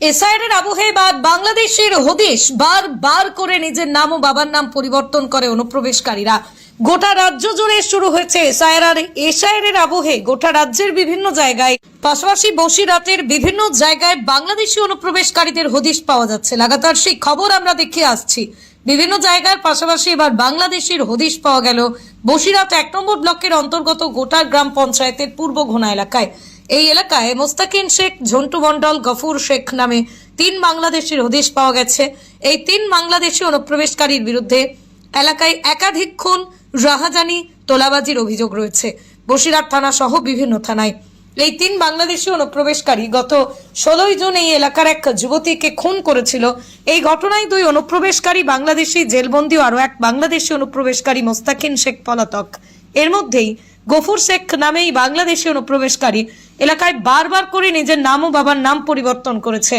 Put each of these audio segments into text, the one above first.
SIR আবহে বাংলাদেশের হদিশ, বার বার করে নিজের নাম ও বাবার নাম পরিবর্তন করে অনুপ্রবেশকারীরা। গোটা রাজ্য জুড়ে শুরু হয়েছে এসআইআর এসআইআর আবহে গোটা রাজ্যের বিভিন্ন জায়গায়, পাশাপাশি বসিরহাটের বিভিন্ন জায়গায় বাংলাদেশি অনুপ্রবেশকারীদের হদিশ পাওয়া যাচ্ছে। লাগাতার সেই খবর আমরা দেখে আসছি। বিভিন্ন জায়গার পাশাপাশি এবার বাংলাদেশের হদিশ পাওয়া গেল বসিরহাট এক নম্বর ব্লকের অন্তর্গত গোটা গ্রাম পঞ্চায়েতের পূর্ব ঘোনা এলাকায়। এই এলাকায় মোস্তাকিন শেখ, ঝন্টু মন্ডল গফুর শেখ নামে তিন বাংলাদেশের হদিশ পাওয়া গেছে। এই তিন বাংলাদেশি অনুপ্রবেশকারীর বিরুদ্ধে এলাকায় একাধিক খুন, রাহাজানি, তোলাবাজির অভিযোগ রয়েছে। বসিরহাট থানা সহ বিভিন্ন থানায়। এই তিন বাংলাদেশি অনুপ্রবেশকারী গত ষোলোই জুন এই এলাকার এক যুবতীকে খুন করেছিল। এই ঘটনায় দুই অনুপ্রবেশকারী বাংলাদেশি জেলবন্দি আরও এক বাংলাদেশি অনুপ্রবেশকারী মোস্তাকিন শেখ পলাতক। এর মধ্যেই গফুর শেখ নামেই বাংলাদেশি অনুপ্রবেশকারী এলাকায় বারবার করে নিজের নাম ও বাবার নাম পরিবর্তন করেছে।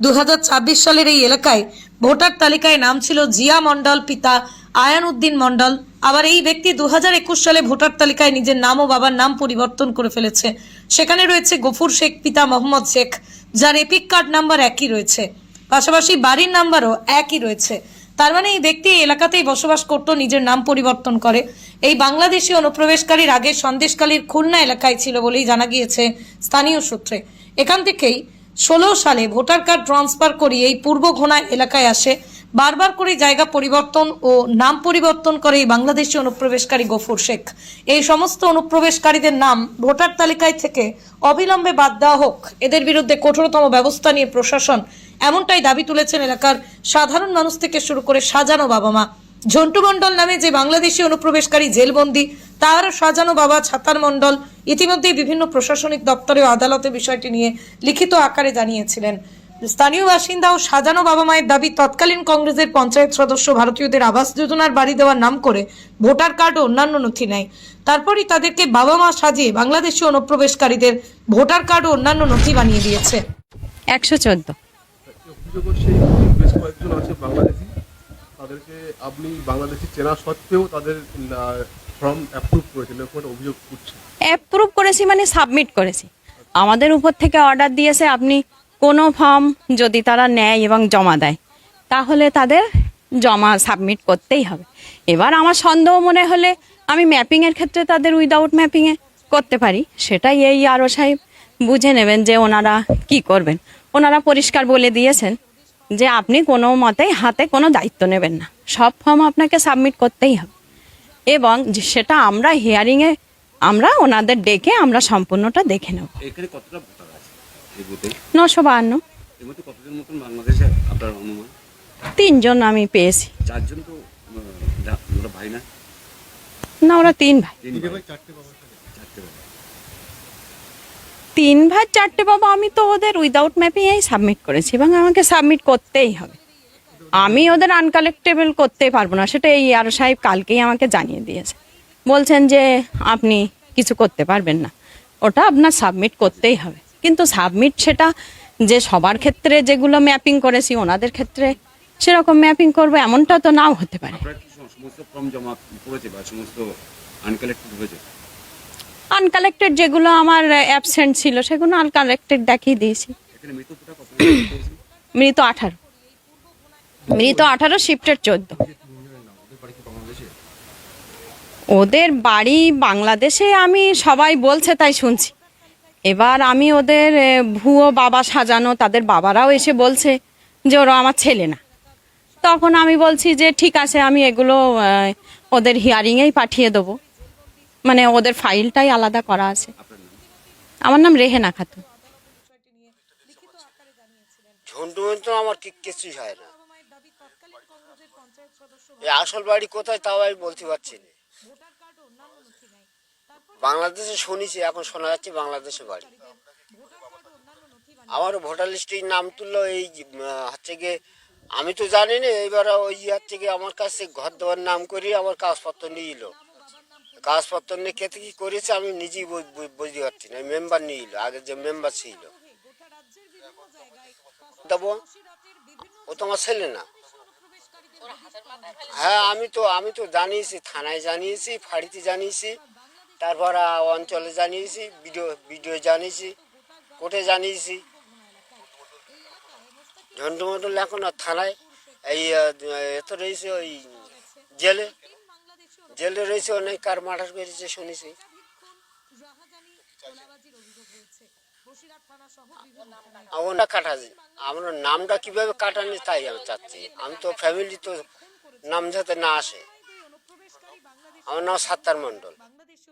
দু হাজার ছাব্বিশ সালের এই এলাকায় ভোটার তালিকায় নাম ছিল জিয়া মন্ডল পিতা আয়ান উদ্দিন মন্ডল আবার এই ব্যক্তি দুই হাজার একুশ সালে ভোটার তালিকায় নিজের নাম ও বাবার নাম পরিবর্তন করে ফেলেছে। সেখানে রয়েছে গফুর শেখ, পিতা মোহাম্মদ শেখ, যার এপিক কার্ড নাম্বার একই রয়েছে। পাশাপাশি বাড়ির নাম্বারও একই রয়েছে। তার মানে এই ব্যক্তি এলাকাতেই বসবাস করত, নিজের নাম পরিবর্তন করে। এই বাংলাদেশি অনুপ্রবেশকারীর আগে সন্দেশকালীর খুলনা এলাকায় ছিল বলেই জানা গিয়েছে স্থানীয় সূত্রে। এখান থেকেই ষোলো সালে ভোটার কার্ড ট্রান্সফার করিয়ে এই পূর্ব ঘোনা এলাকায় আসে। বারবার করে জায়গা পরিবর্তন ও নাম পরিবর্তন করে এই বাংলাদেশি অনুপ্রবেশকারী গফুর শেখ। এই সমস্ত অনুপ্রবেশকারীদের নাম ভোটার তালিকায় থেকে অবিলম্বে বাদ দেওয়া হোক। এদের বিরুদ্ধে কঠোরতম ব্যবস্থা নিয়ে প্রশাসন এমনটাই দাবি তুলেছেন এলাকার সাধারণ মানুষ থেকে শুরু করে সাজানো বাবা মা। ঝন্টু মণ্ডল নামে যে বাংলাদেশি অনুপ্রবেশকারী জেলবন্দি তার সাজানো বাবা ছাতার মণ্ডল। ইতিমধ্যেই বিভিন্ন প্রশাসনিক দপ্তরে ও আদালতে বিষয়টি নিয়ে লিখিত আকারে জানিয়েছিলেন। স্থানীয় বাসিন্দা ও সাজানো বাবা মায়ের দাবি, তৎকালীন কংগ্রেসের পঞ্চায়েত সদস্য ভারতীয়দের আবাস যোজনার বাড়ি দেওয়ার নাম করে ভোটার কার্ড ও অন্যান্য নথি নেয়। তারপরই তাদেরকে বাবা মা সাজিয়ে বাংলাদেশি অনুপ্রবেশকারীদের ভোটার কার্ড ও অন্যান্য নথি বানিয়ে দিয়েছে। একশো চোদ্দ। বেশ কয়েকজন আছে বাংলাদেশি, তাদেরকে আপনি বাংলাদেশি চেনা সত্ত্বেও তাদের ফর্ম অ্যাপ্রুভ করেছেন, এরকম অভিযোগ অ্যাপ্রুভ করেছি মানে সাবমিট করেছি। আমাদের উপর থেকে অর্ডার দিয়েছে আপনি কোনো ফর্ম যদি তারা নেয় এবং জমা দেয়, তাহলে তাদের জমা সাবমিট করতেই হবে। এবার আমার সন্দেহ মনে হলে আমি ম্যাপিংয়ের ক্ষেত্রে তাদের উইদাউট ম্যাপিংয়ে করতে পারি, সেটাই এই আরও সাহেব বুঝে নেবেন যে ওনারা কি করবেন। ওনারা পরিষ্কার বলে দিয়েছেন যে আপনি কোনো মতেই হাতে কোনো দায়িত্ব নেবেন না। সব ফর্ম আপনাকে সাবমিট করতেই হবে। এবং সেটা আমরা হিয়ারিংয়ে আমরা ওনাদের ডেকে আমরা সম্পূর্ণটা দেখে নেব। নশো বাহান্ন। তিনজন আমি পেয়েছি। না? ওরা তিন ভাই। তিন ভাই চারটে বাবা আমি তো ওদের উইদাউট ম্যাপিংয়েই সাবমিট করেছি এবং আমাকে সাবমিট করতেই হবে। আমি ওদের আনকালেক্টেবল করতে পারব না, সেটা এই আর সাহেব কালকেই আমাকে জানিয়ে দিয়েছে। বলছেন যে আপনি কিছু করতে পারবেন না, ওটা আপনার সাবমিট করতেই হবে। কিন্তু সাবমিট সেটা যে সবার ক্ষেত্রে যেগুলো ম্যাপিং করেছি, ওনাদের ক্ষেত্রে সেরকম ম্যাপিং করব, এমনটা তো নাও হতে পারে। সমস্ত জমা বা সমস্ত আনকালেক্টেড হয়েছে? আনকালেক্টেড যেগুলো আমার অ্যাবসেন্ট ছিল সেগুলো আনকালেক্টেড দেখিয়ে দিয়েছি। মৃত আঠারো। মৃত আঠারো শিফটের চোদ্দ। ওদের বাড়ি বাংলাদেশে আমি সবাই বলছে তাই শুনছি। এবার আমি ওদের ভুয়ো বাবা সাজানো তাদের বাবারাও এসে বলছে যে ওরা আমার ছেলে না। তখন আমি বলছি যে ঠিক আছে আমি এগুলো ওদের হিয়ারিংয়েই পাঠিয়ে দেবো। মানে ওদের ফাইলটাই আলাদা করা আছে। আমার নাম রেহেনা খাতুন। ঝন্টু তো আমার কি কিছুই হয় না। এই আসল বাড়ি কোথায় তাও আমি বলতে পারছি না। বাংলাদেশে শুনেছি, এখন শোনা যাচ্ছে বাংলাদেশে বাড়ি। আমার ভোটার লিস্টে নাম তুললো এই হচ্ছে গিয়ে, আমি তো জানি না, এইবার ওই হচ্ছে থেকে আমার কাছে ঘর দেওয়ার নাম করি আমার কাগজপত্র নিয়ে কাগজপত্র নিয়ে কেতে কি করেছে আমি নিজেই বুঝ- বুঝ- বুঝতে পারছি না। মেম্বার নিয়ে এলো, আগে যে মেম্বার ছিল। দেবো ও তোমার ছেলে না? হ্যাঁ আমি তো আমি তো জানিয়েছি, থানায় জানিয়েছি, ফাঁড়িতে জানিয়েছি, তারপর অঞ্চলে জানিয়েছি ভিডিও ভিডিও জানিয়েছি কোর্টে জানিয়েছি। ঝন্টু মন্ডল এখন থানায় এই এত রয়েছে ওই জেলে? জেলে রয়েছে, অনেক কার মার্ডার করেছে শুনেছি। আমরা কাটা আমরা নামটা কীভাবে কাটানি তাই আমি চাচ্ছি। আমি তো ফ্যামিলি তো নাম যাতে না আসে। আমার নাম সাত্তার মণ্ডল।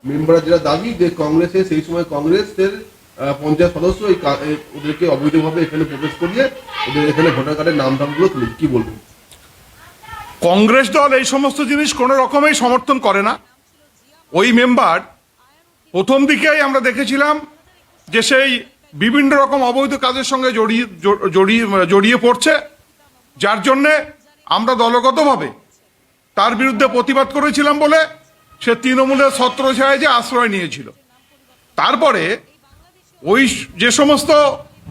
মেম্বাররা যেটা দাবি, যে কংগ্রেসে সেই সময় কংগ্রেসের পঞ্চায়েত সদস্য ওদেরকে অবৈধভাবে এখানে প্রবেশ করিয়ে ওদের এখানে ভোটার কার্ডের নাম টামগুলো তুলে কি বলবেন? কংগ্রেস দল এই সমস্ত জিনিস কোনো রকমেই সমর্থন করে না। ওই মেম্বার প্রথম দিকেই আমরা দেখেছিলাম যে সেই বিভিন্ন রকম অবৈধ কাজের সঙ্গে জড়িয়ে জড়িয়ে জড়িয়ে পড়ছে, যার জন্যে আমরা দলগতভাবে তার বিরুদ্ধে প্রতিবাদ করেছিলাম বলে সে তৃণমূলের ছত্রছায়ায় যে আশ্রয় নিয়েছিল। তারপরে ওই যে সমস্ত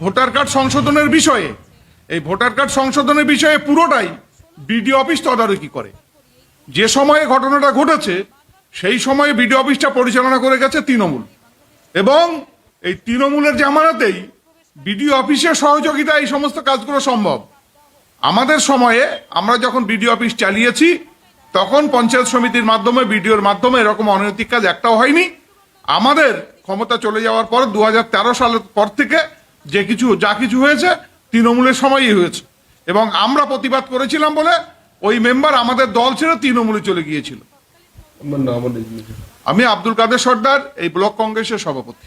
ভোটার কার্ড সংশোধনের বিষয়ে, এই ভোটার কার্ড সংশোধনের বিষয়ে পুরোটাই বিডিও অফিস তদারকি করে। যে সময়ে ঘটনাটা ঘটেছে, সেই সময়ে বিডিও অফিসটা পরিচালনা করে গেছে তৃণমূল। এবং এই তৃণমূলের জামানাতেই বিডিও অফিসের সহযোগিতা এই সমস্ত কাজগুলো সম্ভব। আমাদের সময়ে আমরা যখন বিডিও অফিস চালিয়েছি, তখন পঞ্চায়েত সমিতির মাধ্যমে, বিডিওর মাধ্যমে এরকম অনৈতিক কাজ একটাও হয়নি। আমাদের ক্ষমতা চলে যাওয়ার পর দু হাজার তেরো সালের পর থেকে যে কিছু, যা কিছু হয়েছে, তৃণমূলের সময়ই হয়েছে। এবং আমরা প্রতিবাদ করেছিলাম বলে ওই মেম্বার আমাদের দল ছেড়ে তৃণমূলে চলে গিয়েছিল। আমি আব্দুল কাদের সর্দার এই ব্লক কংগ্রেসের সভাপতি।